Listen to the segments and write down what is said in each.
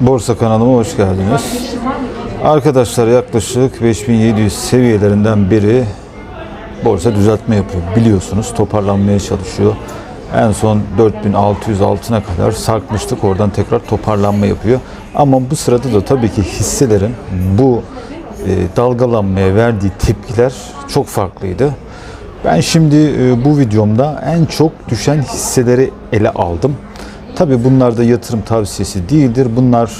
Borsa kanalıma hoş geldiniz. Arkadaşlar yaklaşık 5700 seviyelerinden biri borsa düzeltme yapıyor. Biliyorsunuz toparlanmaya çalışıyor. En son 4600 altına kadar sarkmıştık. Oradan tekrar toparlanma yapıyor. Ama bu sırada da tabii ki hisselerin bu e, dalgalanmaya verdiği tepkiler çok farklıydı. Ben şimdi e, bu videomda en çok düşen hisseleri ele aldım. Tabii bunlar da yatırım tavsiyesi değildir. Bunlar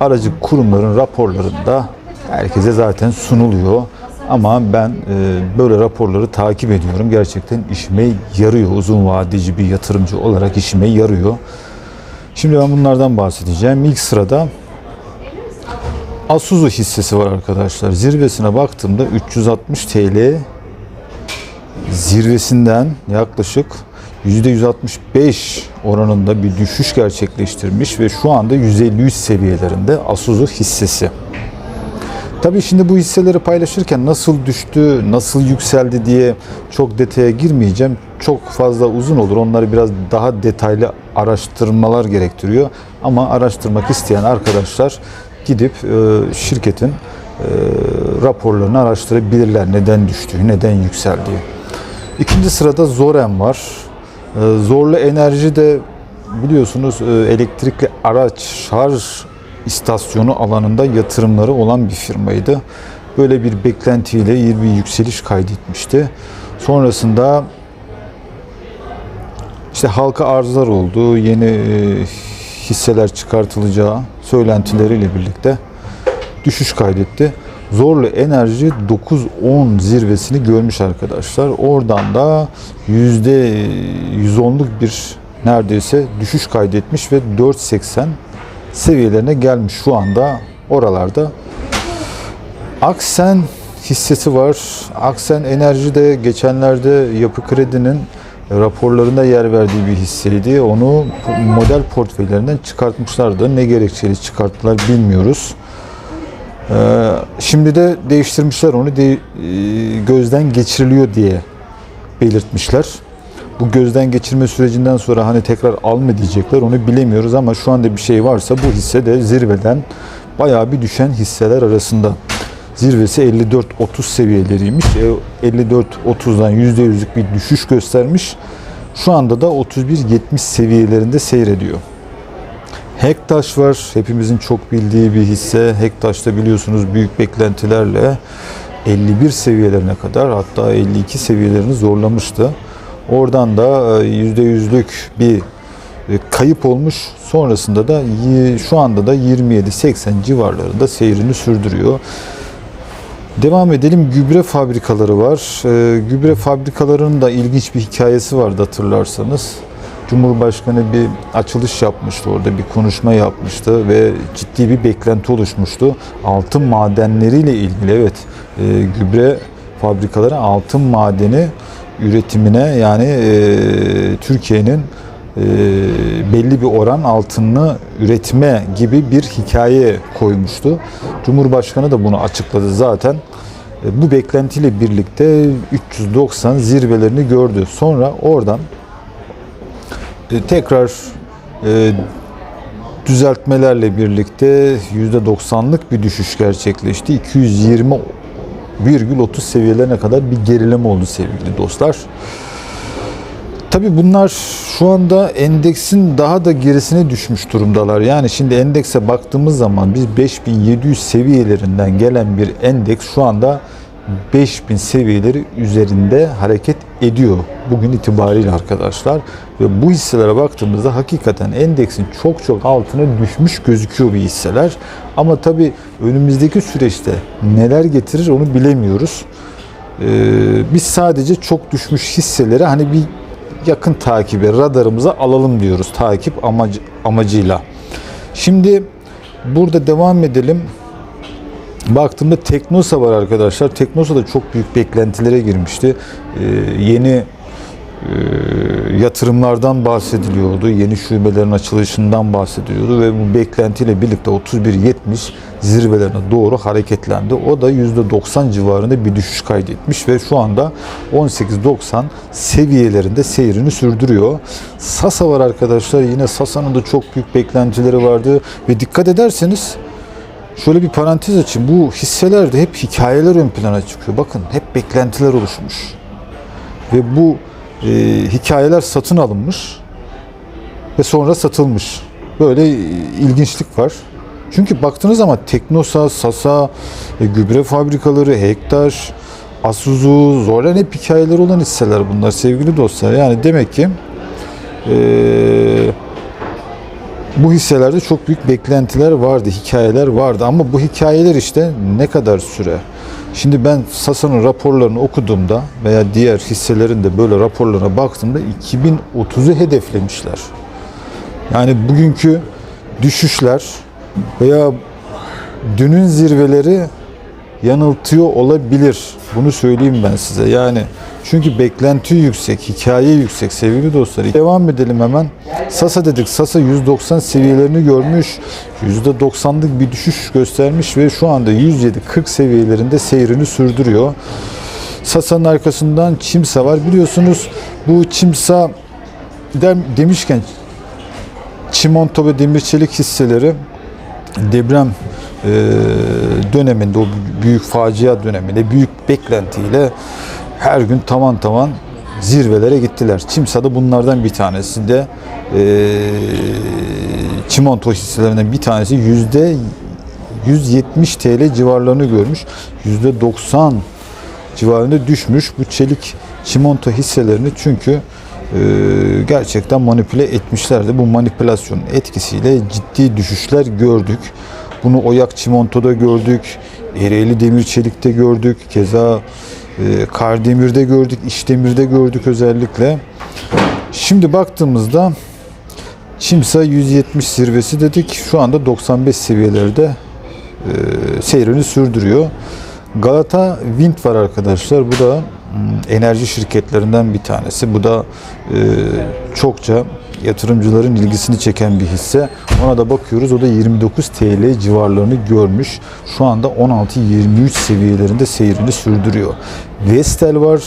aracı kurumların raporlarında herkese zaten sunuluyor. Ama ben e, böyle raporları takip ediyorum. Gerçekten işime yarıyor. Uzun vadeci bir yatırımcı olarak işime yarıyor. Şimdi ben bunlardan bahsedeceğim. İlk sırada Asuzu hissesi var arkadaşlar. Zirvesine baktığımda 360 TL zirvesinden yaklaşık %165 oranında bir düşüş gerçekleştirmiş ve şu anda 153 seviyelerinde Asuzu hissesi. Tabii şimdi bu hisseleri paylaşırken nasıl düştü, nasıl yükseldi diye çok detaya girmeyeceğim. Çok fazla uzun olur. Onları biraz daha detaylı araştırmalar gerektiriyor. Ama araştırmak isteyen arkadaşlar gidip e, şirketin e, raporlarını araştırabilirler. Neden düştüğü, neden yükseldiği. İkinci sırada Zoren var. E, Zorlu Enerji de biliyorsunuz e, elektrikli araç şarj istasyonu alanında yatırımları olan bir firmaydı. Böyle bir beklentiyle iyi bir yükseliş kaydetmişti. Sonrasında işte halka arzlar oldu, yeni e, hisseler çıkartılacağı söylentileriyle birlikte düşüş kaydetti. Zorlu Enerji 9-10 zirvesini görmüş arkadaşlar. Oradan da %110'luk bir neredeyse düşüş kaydetmiş ve 4.80 seviyelerine gelmiş şu anda oralarda. Aksen hissesi var. Aksen Enerji de geçenlerde Yapı Kredi'nin raporlarında yer verdiği bir hisseydi. Onu model portföylerinden çıkartmışlardı. Ne gerekçeli çıkarttılar bilmiyoruz. Ee, şimdi de değiştirmişler onu de, e, gözden geçiriliyor diye belirtmişler. Bu gözden geçirme sürecinden sonra hani tekrar al mı diyecekler onu bilemiyoruz ama şu anda bir şey varsa bu hisse de zirveden bayağı bir düşen hisseler arasında. Zirvesi 54-30 seviyeleriymiş. E, 54-30'dan %100'lük bir düşüş göstermiş. Şu anda da 31-70 seviyelerinde seyrediyor. Hektaş var. Hepimizin çok bildiği bir hisse. Hektaş'ta biliyorsunuz büyük beklentilerle 51 seviyelerine kadar hatta 52 seviyelerini zorlamıştı. Oradan da %100'lük bir e, kayıp olmuş. Sonrasında da şu anda da 27-80 civarlarında seyrini sürdürüyor. Devam edelim. Gübre fabrikaları var. E, gübre fabrikalarının da ilginç bir hikayesi vardı hatırlarsanız. Cumhurbaşkanı bir açılış yapmıştı orada bir konuşma yapmıştı ve ciddi bir beklenti oluşmuştu. Altın madenleriyle ilgili evet e, gübre fabrikaları altın madeni üretimine yani e, Türkiye'nin e, belli bir oran altını üretme gibi bir hikaye koymuştu. Cumhurbaşkanı da bunu açıkladı zaten. E, bu beklentiyle birlikte 390 zirvelerini gördü. Sonra oradan tekrar e, düzeltmelerle birlikte %90'lık bir düşüş gerçekleşti. 220 virgül seviyelerine kadar bir gerileme oldu sevgili dostlar. Tabii bunlar şu anda endeksin daha da gerisine düşmüş durumdalar. Yani şimdi endekse baktığımız zaman biz 5700 seviyelerinden gelen bir endeks şu anda 5000 seviyeleri üzerinde hareket ediyor bugün itibariyle arkadaşlar. Ve bu hisselere baktığımızda hakikaten endeksin çok çok altına düşmüş gözüküyor bir hisseler. Ama tabii önümüzdeki süreçte neler getirir onu bilemiyoruz. Ee, biz sadece çok düşmüş hisseleri hani bir yakın takibe radarımıza alalım diyoruz takip amacı, amacıyla. Şimdi burada devam edelim. Baktığımda Teknosa var arkadaşlar. Teknosa da çok büyük beklentilere girmişti. Ee, yeni e, yatırımlardan bahsediliyordu. Yeni şubelerin açılışından bahsediliyordu ve bu beklentiyle birlikte 31.70 zirvelerine doğru hareketlendi. O da %90 civarında bir düşüş kaydetmiş ve şu anda 18.90 seviyelerinde seyrini sürdürüyor. Sasa var arkadaşlar. Yine Sasa'nın da çok büyük beklentileri vardı ve dikkat ederseniz Şöyle bir parantez açayım. Bu hisselerde hep hikayeler ön plana çıkıyor. Bakın hep beklentiler oluşmuş. Ve bu e, hikayeler satın alınmış ve sonra satılmış. Böyle e, ilginçlik var. Çünkü baktığınız zaman Teknosa, Sasa, e, gübre fabrikaları, Hektar, Asuzu, Zoran hep hikayeler olan hisseler bunlar sevgili dostlar. Yani demek ki eee bu hisselerde çok büyük beklentiler vardı, hikayeler vardı ama bu hikayeler işte ne kadar süre? Şimdi ben Sasa'nın raporlarını okuduğumda veya diğer hisselerin de böyle raporlarına baktığımda 2030'u hedeflemişler. Yani bugünkü düşüşler veya dünün zirveleri yanıltıyor olabilir. Bunu söyleyeyim ben size. Yani çünkü beklenti yüksek, hikaye yüksek sevgili dostlar. Devam edelim hemen. Sasa dedik. Sasa 190 seviyelerini görmüş. %90'lık bir düşüş göstermiş ve şu anda 107-40 seviyelerinde seyrini sürdürüyor. Sasa'nın arkasından Çimsa var. Biliyorsunuz bu Çimsa dem- demişken Çimento ve demir çelik hisseleri deprem döneminde, o büyük facia döneminde büyük beklentiyle her gün tavan tavan zirvelere gittiler. Çimsa da bunlardan bir tanesi de e, çimento hisselerinden bir tanesi yüzde 170 TL civarlarını görmüş. Yüzde 90 civarında düşmüş bu çelik çimento hisselerini çünkü e, gerçekten manipüle etmişlerdi. Bu manipülasyonun etkisiyle ciddi düşüşler gördük. Bunu Oyak Çimento'da gördük. Ereğli Demir Çelik'te gördük. Keza Kardemir'de gördük. İşdemir'de gördük özellikle. Şimdi baktığımızda Çimsa 170 zirvesi dedik. Şu anda 95 seviyelerde e, seyrini sürdürüyor. Galata Wind var arkadaşlar. Bu da mm, enerji şirketlerinden bir tanesi. Bu da e, çokça yatırımcıların ilgisini çeken bir hisse. Ona da bakıyoruz. O da 29 TL civarlarını görmüş. Şu anda 16-23 seviyelerinde seyrini sürdürüyor. Vestel var.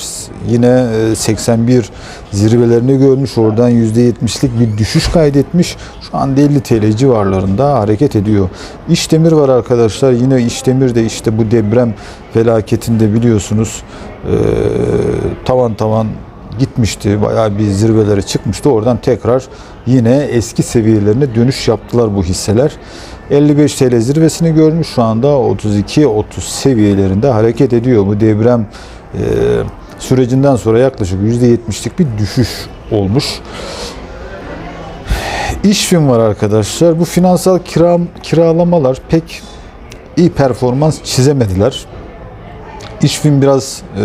Yine e, 81 zirvelerini görmüş. Oradan %70'lik bir düşüş kaydetmiş. Şu anda 50 TL civarlarında hareket ediyor. İşdemir var arkadaşlar. Yine İşdemir de işte bu deprem felaketinde biliyorsunuz e, tavan tavan gitmişti. Bayağı bir zirvelere çıkmıştı. Oradan tekrar yine eski seviyelerine dönüş yaptılar bu hisseler. 55 TL zirvesini görmüş. Şu anda 32-30 seviyelerinde hareket ediyor. Bu deprem e, sürecinden sonra yaklaşık %70'lik bir düşüş olmuş. İşfin var arkadaşlar. Bu finansal kira, kiralamalar pek iyi performans çizemediler. İşfin biraz e,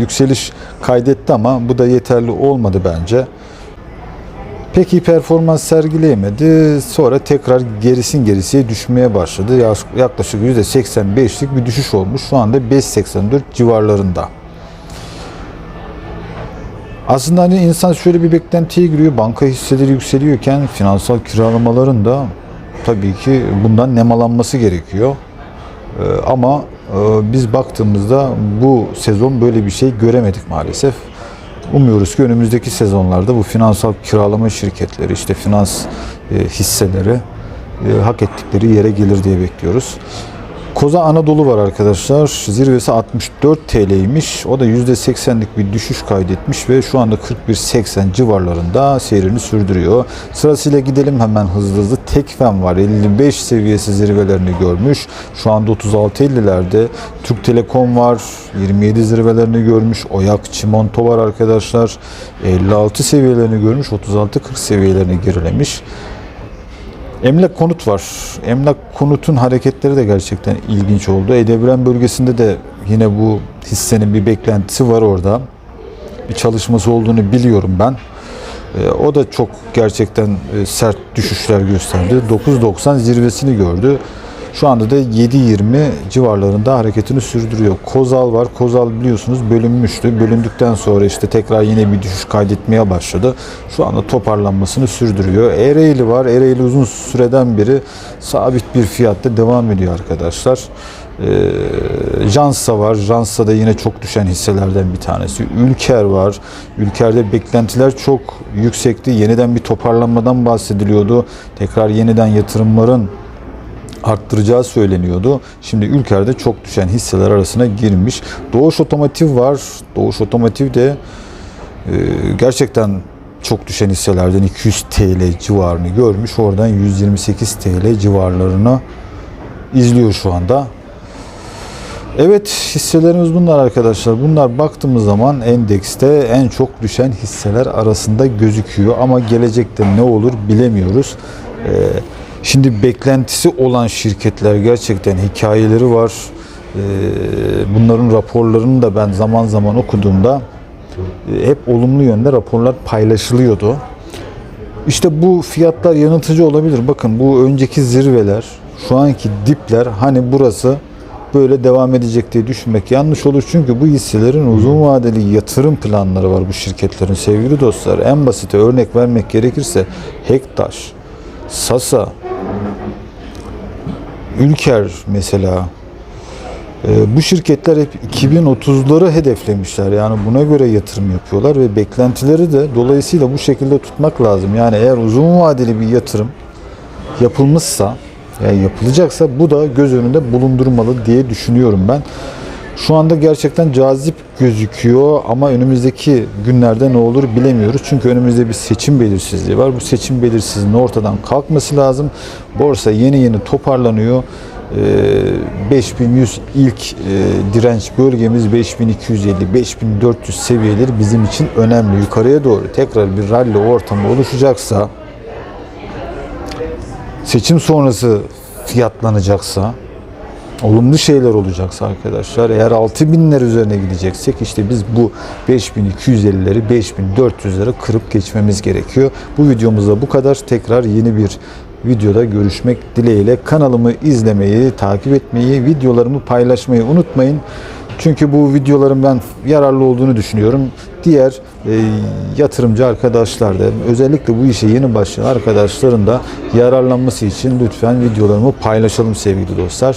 yükseliş kaydetti ama bu da yeterli olmadı bence. Pek iyi performans sergileyemedi. Sonra tekrar gerisin gerisiye düşmeye başladı. Yaklaşık %85'lik bir düşüş olmuş. Şu anda 5.84 civarlarında. Aslında hani insan şöyle bir beklentiye giriyor. Banka hisseleri yükseliyorken finansal kiralamaların da tabii ki bundan nemalanması gerekiyor. Ee, ama biz baktığımızda bu sezon böyle bir şey göremedik maalesef. Umuyoruz ki önümüzdeki sezonlarda bu finansal kiralama şirketleri, işte finans e, hisseleri e, hak ettikleri yere gelir diye bekliyoruz. Koza Anadolu var arkadaşlar. Zirvesi 64 TL'ymiş. O da %80'lik bir düşüş kaydetmiş ve şu anda 41.80 civarlarında seyrini sürdürüyor. Sırasıyla gidelim hemen hızlı hızlı. Tekfen var. 55 seviyesi zirvelerini görmüş. Şu anda 36.50'lerde. Türk Telekom var. 27 zirvelerini görmüş. Oyak Çimento var arkadaşlar. 56 seviyelerini görmüş. 36-40 seviyelerini gerilemiş. Emlak konut var. Emlak konutun hareketleri de gerçekten ilginç oldu. Edebren bölgesinde de yine bu hissenin bir beklentisi var orada. Bir çalışması olduğunu biliyorum ben. E, o da çok gerçekten e, sert düşüşler gösterdi. 9.90 zirvesini gördü. Şu anda da 7.20 civarlarında hareketini sürdürüyor. Kozal var. Kozal biliyorsunuz bölünmüştü. Bölündükten sonra işte tekrar yine bir düşüş kaydetmeye başladı. Şu anda toparlanmasını sürdürüyor. Ereğli var. Ereğli uzun süreden beri sabit bir fiyatta devam ediyor arkadaşlar. Ee, Jansa var. Jansa da yine çok düşen hisselerden bir tanesi. Ülker var. Ülker'de beklentiler çok yüksekti. Yeniden bir toparlanmadan bahsediliyordu. Tekrar yeniden yatırımların arttıracağı söyleniyordu. Şimdi Ülker'de çok düşen hisseler arasına girmiş. Doğuş Otomotiv var. Doğuş Otomotiv de e, gerçekten çok düşen hisselerden 200 TL civarını görmüş. Oradan 128 TL civarlarına izliyor şu anda. Evet hisselerimiz bunlar arkadaşlar. Bunlar baktığımız zaman endekste en çok düşen hisseler arasında gözüküyor. Ama gelecekte ne olur bilemiyoruz. Ee, şimdi beklentisi olan şirketler gerçekten hikayeleri var. Ee, bunların raporlarını da ben zaman zaman okuduğumda e, hep olumlu yönde raporlar paylaşılıyordu. İşte bu fiyatlar yanıltıcı olabilir. Bakın bu önceki zirveler, şu anki dipler hani burası böyle devam edecek diye düşünmek yanlış olur. Çünkü bu hisselerin uzun vadeli yatırım planları var bu şirketlerin sevgili dostlar. En basite örnek vermek gerekirse Hektaş, Sasa, Ülker mesela e, bu şirketler hep 2030'ları hedeflemişler. Yani buna göre yatırım yapıyorlar ve beklentileri de dolayısıyla bu şekilde tutmak lazım. Yani eğer uzun vadeli bir yatırım yapılmışsa yani yapılacaksa bu da göz önünde bulundurmalı diye düşünüyorum ben. Şu anda gerçekten cazip gözüküyor ama önümüzdeki günlerde ne olur bilemiyoruz. Çünkü önümüzde bir seçim belirsizliği var. Bu seçim belirsizliğinin ortadan kalkması lazım. Borsa yeni yeni toparlanıyor. Ee, 5100 ilk e, direnç bölgemiz 5250-5400 seviyeleri bizim için önemli. Yukarıya doğru tekrar bir rally ortamı oluşacaksa seçim sonrası fiyatlanacaksa olumlu şeyler olacaksa arkadaşlar eğer 6000'ler üzerine gideceksek işte biz bu 5250'leri 5400'leri kırıp geçmemiz gerekiyor. Bu videomuzda bu kadar. Tekrar yeni bir videoda görüşmek dileğiyle kanalımı izlemeyi, takip etmeyi, videolarımı paylaşmayı unutmayın. Çünkü bu videoların ben yararlı olduğunu düşünüyorum. Diğer e, yatırımcı arkadaşlar da özellikle bu işe yeni başlayan arkadaşların da yararlanması için lütfen videolarımı paylaşalım sevgili dostlar.